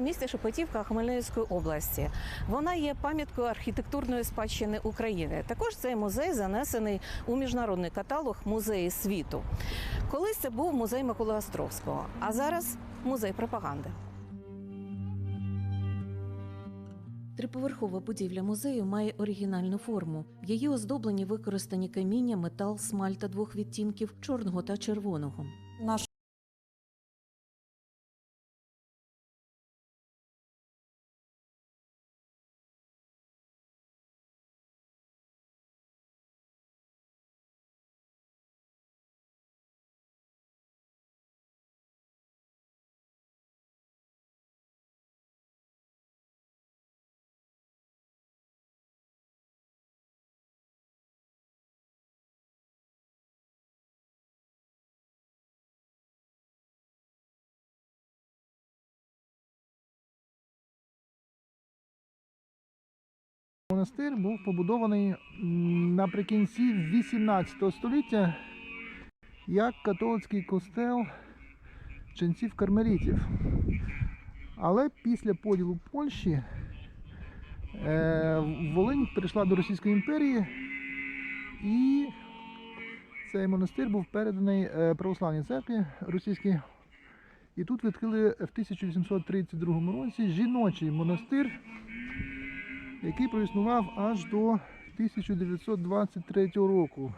Місто Шепетівка Хмельницької області. Вона є пам'яткою архітектурної спадщини України. Також цей музей занесений у міжнародний каталог музеї світу. Колись це був музей Миколи Островського, а зараз музей пропаганди. Триповерхова будівля музею має оригінальну форму. В її оздобленні використані каміння, метал, смальта двох відтінків чорного та червоного. Наш Монастир був побудований наприкінці 18 століття як католицький костел ченців кармелітів. Але після поділу Польщі е, Волинь перейшла до Російської імперії і цей монастир був переданий е, православній церкві російській. І тут відкрили в 1832 році жіночий монастир який проіснував аж до 1923 року.